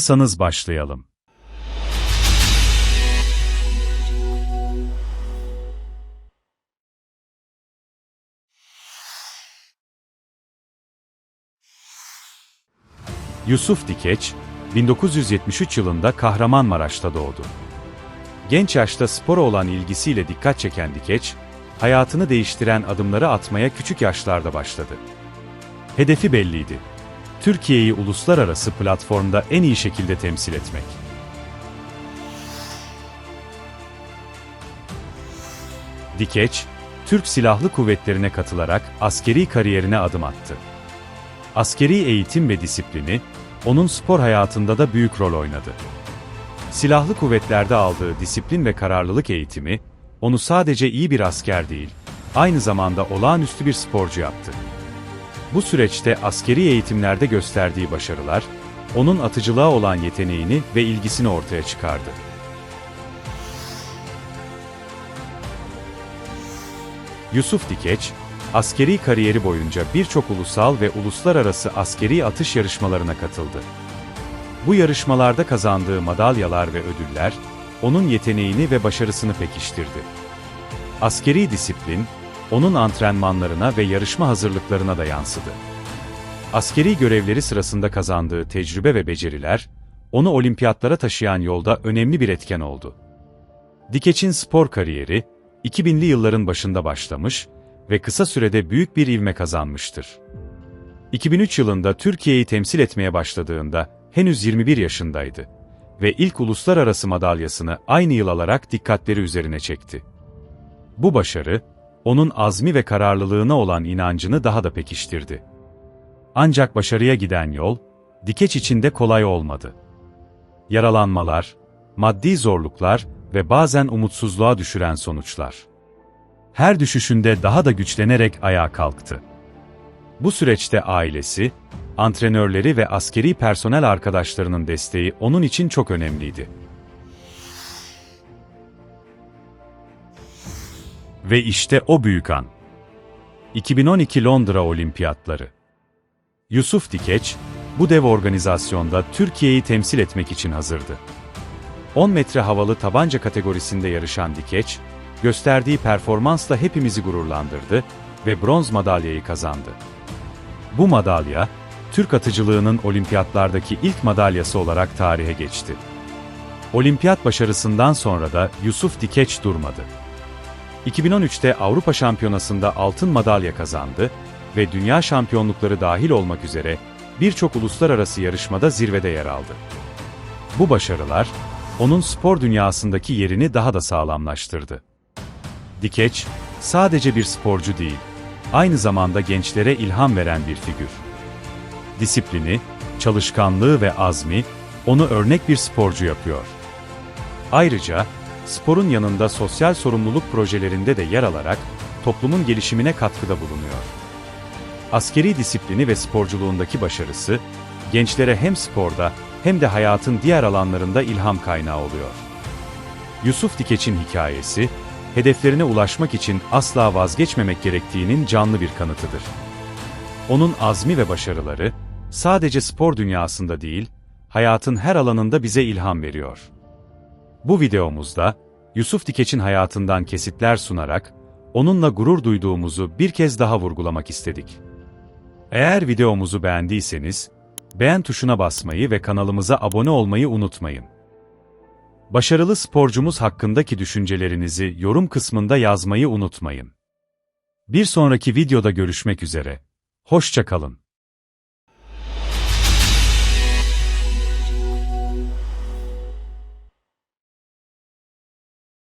Sanız başlayalım. Yusuf Dikeç, 1973 yılında Kahramanmaraş'ta doğdu. Genç yaşta spora olan ilgisiyle dikkat çeken Dikeç, hayatını değiştiren adımları atmaya küçük yaşlarda başladı. Hedefi belliydi. Türkiye'yi uluslararası platformda en iyi şekilde temsil etmek. Dikeç, Türk Silahlı Kuvvetleri'ne katılarak askeri kariyerine adım attı. Askeri eğitim ve disiplini, onun spor hayatında da büyük rol oynadı. Silahlı kuvvetlerde aldığı disiplin ve kararlılık eğitimi, onu sadece iyi bir asker değil, aynı zamanda olağanüstü bir sporcu yaptı. Bu süreçte askeri eğitimlerde gösterdiği başarılar, onun atıcılığa olan yeteneğini ve ilgisini ortaya çıkardı. Yusuf Dikeç, askeri kariyeri boyunca birçok ulusal ve uluslararası askeri atış yarışmalarına katıldı. Bu yarışmalarda kazandığı madalyalar ve ödüller, onun yeteneğini ve başarısını pekiştirdi. Askeri disiplin, onun antrenmanlarına ve yarışma hazırlıklarına da yansıdı. Askeri görevleri sırasında kazandığı tecrübe ve beceriler, onu olimpiyatlara taşıyan yolda önemli bir etken oldu. Dikeç'in spor kariyeri, 2000'li yılların başında başlamış ve kısa sürede büyük bir ivme kazanmıştır. 2003 yılında Türkiye'yi temsil etmeye başladığında henüz 21 yaşındaydı ve ilk uluslararası madalyasını aynı yıl alarak dikkatleri üzerine çekti. Bu başarı, onun azmi ve kararlılığına olan inancını daha da pekiştirdi. Ancak başarıya giden yol, dikeç içinde kolay olmadı. Yaralanmalar, maddi zorluklar ve bazen umutsuzluğa düşüren sonuçlar. Her düşüşünde daha da güçlenerek ayağa kalktı. Bu süreçte ailesi, antrenörleri ve askeri personel arkadaşlarının desteği onun için çok önemliydi. Ve işte o büyük an. 2012 Londra Olimpiyatları. Yusuf Dikeç, bu dev organizasyonda Türkiye'yi temsil etmek için hazırdı. 10 metre havalı tabanca kategorisinde yarışan Dikeç, gösterdiği performansla hepimizi gururlandırdı ve bronz madalyayı kazandı. Bu madalya, Türk atıcılığının olimpiyatlardaki ilk madalyası olarak tarihe geçti. Olimpiyat başarısından sonra da Yusuf Dikeç durmadı. 2013'te Avrupa Şampiyonası'nda altın madalya kazandı ve dünya şampiyonlukları dahil olmak üzere birçok uluslararası yarışmada zirvede yer aldı. Bu başarılar, onun spor dünyasındaki yerini daha da sağlamlaştırdı. Dikeç, sadece bir sporcu değil, aynı zamanda gençlere ilham veren bir figür. Disiplini, çalışkanlığı ve azmi, onu örnek bir sporcu yapıyor. Ayrıca, sporun yanında sosyal sorumluluk projelerinde de yer alarak toplumun gelişimine katkıda bulunuyor. Askeri disiplini ve sporculuğundaki başarısı, gençlere hem sporda hem de hayatın diğer alanlarında ilham kaynağı oluyor. Yusuf Dikeç'in hikayesi, hedeflerine ulaşmak için asla vazgeçmemek gerektiğinin canlı bir kanıtıdır. Onun azmi ve başarıları, sadece spor dünyasında değil, hayatın her alanında bize ilham veriyor. Bu videomuzda, Yusuf Dikeç'in hayatından kesitler sunarak, onunla gurur duyduğumuzu bir kez daha vurgulamak istedik. Eğer videomuzu beğendiyseniz, beğen tuşuna basmayı ve kanalımıza abone olmayı unutmayın. Başarılı sporcumuz hakkındaki düşüncelerinizi yorum kısmında yazmayı unutmayın. Bir sonraki videoda görüşmek üzere. Hoşça kalın.